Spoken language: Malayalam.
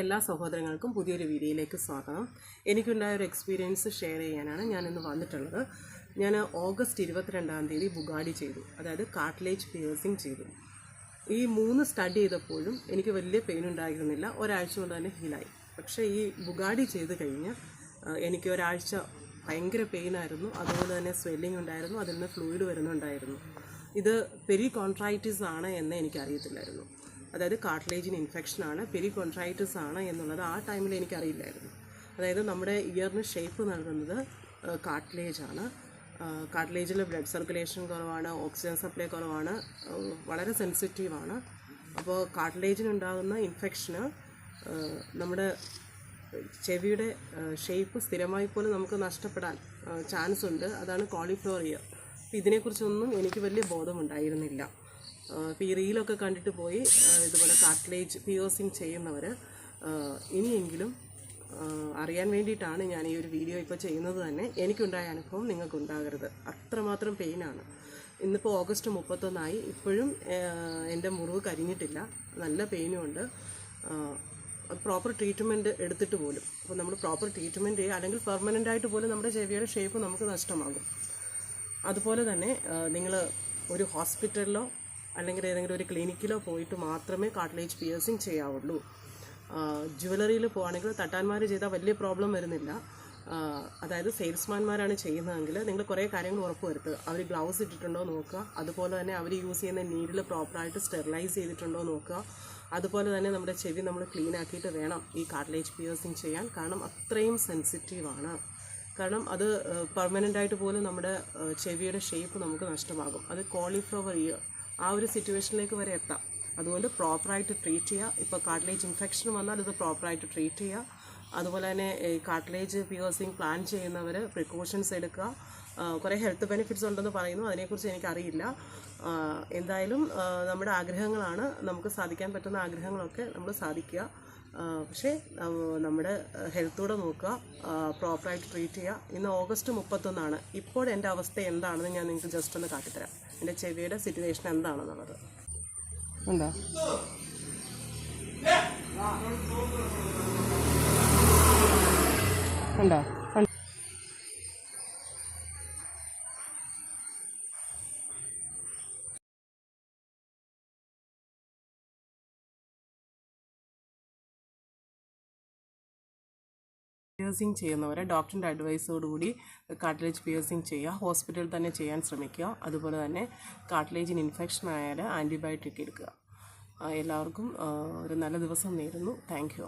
എല്ലാ സഹോദരങ്ങൾക്കും പുതിയൊരു വീഡിയോയിലേക്ക് സ്വാഗതം. എനിക്കുണ്ടായ ഒരു എക്സ്പീരിയൻസ് ഷെയർ ചെയ്യാനാണ് ഞാനിന്ന് വന്നിട്ടുള്ളത്. ഞാൻ ഓഗസ്റ്റ് ഇരുപത്തിരണ്ടാം തീയതി ബുഗാഡി ചെയ്തു. അതായത് കാട്ട്ലേജ് പിയേഴ്സിങ് ചെയ്തു. ഈ മൂന്ന് സ്റ്റഡി ചെയ്തപ്പോഴും എനിക്ക് വലിയ പെയിൻ ഉണ്ടായിരുന്നില്ല. ഒരാഴ്ച കൊണ്ട് തന്നെ ഹീലായി പക്ഷേ ഈ ബുഗാഡി ചെയ്ത് കഴിഞ്ഞ് എനിക്ക് ഒരാഴ്ച ഭയങ്കര പെയിനായിരുന്നു അതുപോലെ തന്നെ സ്വെല്ലിംഗ് ഉണ്ടായിരുന്നു. അതിൽ നിന്ന് ഫ്ലൂയിഡ് വരുന്നുണ്ടായിരുന്നു. ഇത് പെരി കോൺട്രൈറ്റിസ് ആണ് എന്ന് എനിക്കറിയത്തില്ലായിരുന്നു. അതായത് കാർട്ടിലേജിന് ഇൻഫെക്ഷൻ ആണ് പെരി കൊൺട്രൈറ്റിസ് ആണ് എന്നുള്ളത് ആ ടൈമിൽ എനിക്കറിയില്ലായിരുന്നു. അതായത് നമ്മുടെ ഇയറിന് ഷേപ്പ് നൽകുന്നത് കാർട്ടിലേജാണ് കാർട്ടിലേജിൽ ബ്ലഡ് സർക്കുലേഷൻ കുറവാണ് ഓക്സിജൻ സപ്ലൈ കുറവാണ് വളരെ സെൻസിറ്റീവാണ് അപ്പോൾ കാർട്ടിലേജിനുണ്ടാകുന്ന ഇൻഫെക്ഷന് നമ്മുടെ ചെവിയുടെ ഷേപ്പ് സ്ഥിരമായി പോലും നമുക്ക് നഷ്ടപ്പെടാൻ ചാൻസ് ഉണ്ട്. അതാണ് കോളിഫ്ലവർ ഇയർ ഇതിനെക്കുറിച്ചൊന്നും എനിക്ക് വലിയ ബോധമുണ്ടായിരുന്നില്ല. ഇപ്പോൾ ഈ റീലൊക്കെ കണ്ടിട്ട് പോയി ഇതുപോലെ കാർട്ടിലേജ് പിയോസിങ് ചെയ്യുന്നവർ ഇനിയെങ്കിലും അറിയാൻ വേണ്ടിയിട്ടാണ് ഞാൻ ഈ ഒരു വീഡിയോ ഇപ്പോൾ ചെയ്യുന്നത് തന്നെ. എനിക്കുണ്ടായ അനുഭവം നിങ്ങൾക്കുണ്ടാകരുത്. അത്രമാത്രം പെയിനാണ് ഇന്നിപ്പോൾ ഓഗസ്റ്റ് മുപ്പത്തൊന്നായി. ഇപ്പോഴും എന്റെ മുറിവ് കരിഞ്ഞിട്ടില്ല. നല്ല പെയിനും ഉണ്ട്. പ്രോപ്പർ ട്രീറ്റ്മെന്റ് എടുത്തിട്ട് പോലും. അപ്പോൾ നമ്മൾ പ്രോപ്പർ ട്രീറ്റ്മെന്റ് ചെയ്യുക അല്ലെങ്കിൽ പെർമനന്റ് ആയിട്ട് പോലും നമ്മുടെ ചെവിയുടെ ഷേപ്പ് നമുക്ക് നഷ്ടമാകും. അതുപോലെ തന്നെ നിങ്ങൾ ഒരു ഹോസ്പിറ്റലിലോ അല്ലെങ്കിൽ ഏതെങ്കിലും ഒരു ക്ലിനിക്കിലോ പോയിട്ട് മാത്രമേ കാട്ടിലേജ് പിയേഴ്സിങ് ചെയ്യാവുള്ളൂ. ജുവലറിയിൽ പോവുകയാണെങ്കിൽ തട്ടാന്മാർ ചെയ്താൽ വലിയ പ്രോബ്ലം വരുന്നില്ല. അതായത് സെയിൽസ്മാൻമാരാണ് ചെയ്യുന്നതെങ്കിൽ നിങ്ങൾ കുറേ കാര്യങ്ങൾ ഉറപ്പ് വരുത്തുക. അവർ ഗ്ലൗസ് ഇട്ടിട്ടുണ്ടോ നോക്കുക. അതുപോലെ തന്നെ അവർ യൂസ് ചെയ്യുന്ന നീഡിൽ പ്രോപ്പറായിട്ട് സ്റ്റെറിലൈസ് ചെയ്തിട്ടുണ്ടോ നോക്കുക. അതുപോലെ തന്നെ നമ്മുടെ ചെവി നമ്മൾ ക്ലീൻ ആക്കിയിട്ട് വേണം ഈ കാർട്ടിലേജ് പിയേഴ്സിങ് ചെയ്യാൻ. കാരണം അത്രയും സെൻസിറ്റീവാണ് കാരണം അത് പെർമനന്റ് ആയിട്ട് പോലും നമ്മുടെ ചെവിയുടെ ഷേപ്പ് നമുക്ക് നഷ്ടമാകും. അത് കോളിഫ്ലവർ ഇയർ ആ ഒരു സിറ്റുവേഷനിലേക്ക് വരെ എത്താം. അതുകൊണ്ട് പ്രോപ്പറായിട്ട് ട്രീറ്റ് ചെയ്യുക ഇപ്പോൾ കാർട്ടിലേജ് ഇൻഫെക്ഷൻ വന്നാൽ ഇത് പ്രോപ്പറായിട്ട് ട്രീറ്റ് ചെയ്യുക അതുപോലെ തന്നെ ഈ കാർട്ടിലേജ് പിയേഴ്സിങ് പ്ലാൻ ചെയ്യുന്നവർ പ്രിക്കോഷൻസ് എടുക്കുക. കുറേ ഹെൽത്ത് ബെനിഫിറ്റ്സ് ഉണ്ടെന്ന് പറയുന്നു. അതിനെക്കുറിച്ച് എനിക്കറിയില്ല. എന്തായാലും നമ്മുടെ ആഗ്രഹങ്ങളാണ്. നമുക്ക് സാധിക്കാൻ പറ്റുന്ന ആഗ്രഹങ്ങളൊക്കെ നമ്മൾ സാധിക്കുക. പക്ഷേ നമ്മുടെ ഹെൽത്തൂടെ നോക്കുക പ്രോപ്പറായിട്ട് ട്രീറ്റ് ചെയ്യുക. ഇന്ന് ഓഗസ്റ്റ് മുപ്പത്തൊന്നാണ്. ഇപ്പോൾ എന്റെ അവസ്ഥ എന്താണെന്ന് ഞാൻ നിങ്ങൾക്ക് ജസ്റ്റ് ഒന്ന് കാട്ടിത്തരാം. എന്റെ ചെവിയുടെ സിറ്റുവേഷൻ എന്താണെന്നുള്ളത്. എന്താ? ഉണ്ടോ പിയേഴ്സിങ് ചെയ്യുന്നവരെ ഡോക്ടറിന്റെ അഡ്വൈസോടുകൂടി കാട്ടിലേജ് പിയേഴ്സിങ് ചെയ്യുക ഹോസ്പിറ്റലിൽ തന്നെ ചെയ്യാൻ ശ്രമിക്കുക. അതുപോലെ തന്നെ കാട്ടിലേജിന് ഇൻഫെക്ഷൻ ആയാൽ ആന്റിബയോട്ടിക് എടുക്കുക. എല്ലാവർക്കും ഒരു നല്ല ദിവസം നേരുന്നു. Thank you